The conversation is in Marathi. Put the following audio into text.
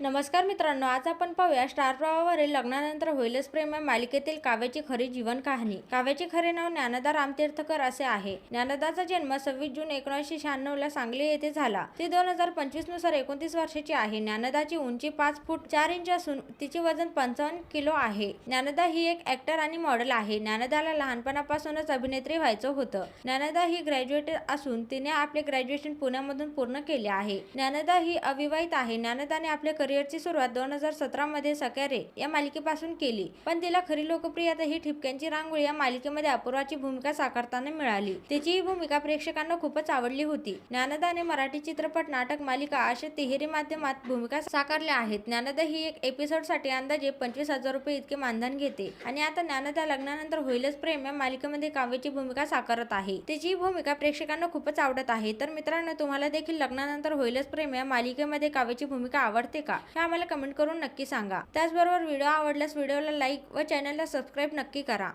नमस्कार मित्रांनो आज आपण पाहूया स्टार प्रवाहावरील लग्नानंतर होईलच प्रेम या मालिकेतील काव्याची खरी जीवन कहाणी. काव्याचे खरे नाव ज्ञानदा रामतीर्थकर असे आहे. ज्ञानदाचा जन्म सव्वीस जून एकोणीसशे शहाण्णव ला सांगली येथे झाला. ती दोन हजार पंचवीसनुसार एकोणतीस वर्षाची आहे. ज्ञानदाची उंची पाच फूट चार इंच असून तिचे वजन पंचावन्न किलो आहे. ज्ञानदा ही एक ऍक्टर आणि मॉडेल आहे. ज्ञानदाला लहानपणापासूनच अभिनेत्री व्हायचं होतं. ज्ञानदा ही ग्रॅज्युएटेड असून तिने आपले ग्रॅज्युएशन पुण्यामधून पूर्ण केले आहे. ज्ञानदा ही अविवाहित आहे. ज्ञानदाने आपले करिअरची सुरुवात दोन हजार सतरामध्ये सकारे या मालिकेपासून केली. पण तिला खरी लोकप्रियता ही ठिपक्यांची रांगोळी या मालिकेमध्ये अपूर्वाची भूमिका साकारताना मिळाली. तिची ही भूमिका प्रेक्षकांना खूपच आवडली होती. ज्ञानदाने मराठी चित्रपट नाटक मालिका अशा तिहेरी माध्यमात भूमिका साकारल्या आहेत. ज्ञानदा ही एक एपिसोडसाठी अंदाजे पंचवीस हजार रुपये इतके मानधन घेते आणि आता ज्ञानदा लग्नानंतर होईलच प्रेम या मालिकेमध्ये काव्याची भूमिका साकारत आहे. तिची भूमिका प्रेक्षकांना खूपच आवडत आहे. तर मित्रांनो तुम्हाला देखील लग्नानंतर होईलच प्रेम या मालिकेमध्ये काव्याची भूमिका आवडते का? हे आम्हाला कमेंट करून नक्की सांगा. त्याचबरोबर व्हिडिओ आवडल्यास व्हिडिओला लाईक व चॅनलला सबस्क्राईब नक्की करा.